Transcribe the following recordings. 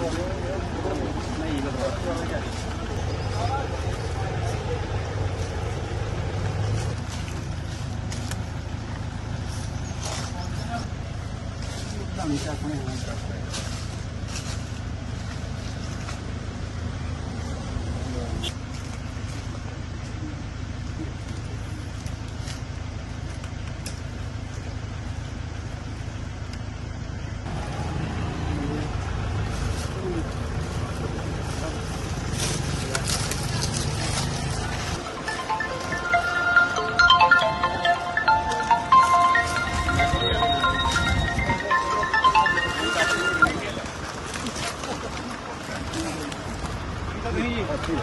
Tamam, bir tane koyalım. ਆਪਣੇ ਹਾਂ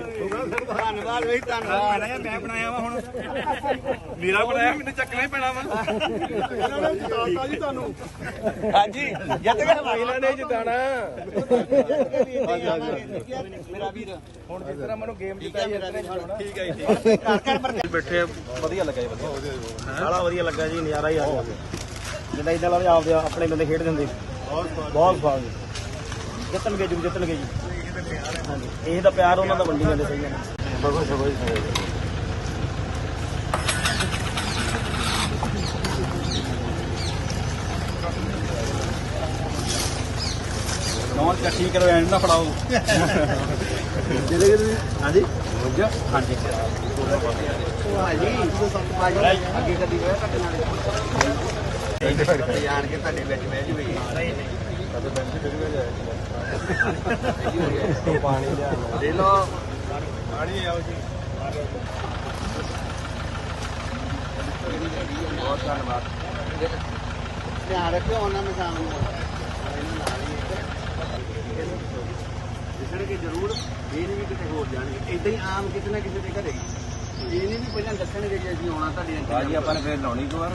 ਧੰਨਵਾਦ ਬਈ ਧੰਨਵਾਦ। ਬਣਾਇਆ ਮੈਂ ਬਣਾਇਆ ਵਾ ਹੁਣ। ਮੇਰਾ ਬਣਾਇਆ ਮੈਨੂੰ ਚੱਕਣਾ ਹੀ ਪੈਣਾ ਵਾ। ਇਹਨਾਂ ਨੇ ਜਿਤਾਤਾ ਜੀ ਤੁਹਾਨੂੰ ਹਾਂਜੀ ਜਿੱਤ ਗਏ। ਇਹਨਾਂ ਨੇ ਜਿਤਾਣਾ। ਮੇਰਾ ਵੀਰ। ਹੁਣ ਜਿਸ ਤਰ੍ਹਾਂ ਮੈਨੂੰ ਗੇਮ ਜਿਤਾਈ ਇਸ ਤਰ੍ਹਾਂ ਜਿਤਾਉਣਾ। ਠੀਕ ਹੈ ਜੀ ਠੀਕ ਹੈ। ਘਰ ਘਰ ਪਰ ਬੈਠੇ ਵਧੀਆ ਲੱਗਾ ਜੀ ਵਧੀਆ। ਸਾਲਾ ਵਧੀਆ ਲੱਗਾ ਜੀ ਨਜ਼ਾਰਾ ਹੀ ਆ ਗਿਆ। ਜਿੱਦਾਂ ਇਦਾਂ ਲੱਗਦਾ ਆਪਦੇ ਆਪਣੇ ਬੰਦੇ ਖੇਡ ਦਿੰਦੇ ਬਹੁਤ ਸਵਾਦ ਜੀ ਜਿੱਤਣਗੇ ਜੀ ਜਿੱਤਣਗੇ ਜੀ। ਇਹ ਤਾਂ ਪਿਆਰ ਉਹਨਾਂ ਦਾ ਵੰਡੀ ਜਾਂਦੇ ਸਹੀ ਹੈ ਬਗੋ ਸ਼ਗੋ ਜੀ ਨੌਂ ਇਕੱਠੀ ਕਰੋ ਐਂਡ ਨਾ ਫੜਾਓ। ਜਿਹੜੇ ਹਾਂਜੀ? ਹਾਂਜੀ। ਅੱਗੇ ਕਦੀ ਹੋਇਆ ਤੁਹਾਡੇ ਨਾਲ ਜਾਣ ਕੇ ਤੁਹਾਡੇ ਵਿੱਚ ਬਹਿ ਜੂਵੇ ਪਾਣੀ ਲਿਆ ਦੇ ਲੋ ਪਾਣੀ ਆਓ ਜੀ ਬਹੁਤ ਧੰਨਵਾਦ। ਧਿਆਨ ਰੱਖਿਓ ਉਹਨਾਂ ਨੂੰ ਸ਼ਾਮ ਨੂੰ ਦਿਸਣਗੇ ਜ਼ਰੂਰ ਇਹ ਨਹੀਂ ਵੀ ਕਿਤੇ ਹੋਰ ਜਾਣਗੇ। ਇਦਾਂ ਹੀ ਆਮ ਕਿਸੇ ਨਾ ਕਿਸੇ ਦੇ ਘਰੇ। ਇਹ ਨਹੀਂ ਵੀ ਪਹਿਲਾਂ ਦੱਸਣਗੇ ਕਿ ਅਸੀਂ ਆਉਣਾ ਤੁਹਾਡੇ ਬਾਜੀ ਆਪਾਂ ਨੇ ਫੇਰ ਲਾਉਣੀ ਜੋੜੀ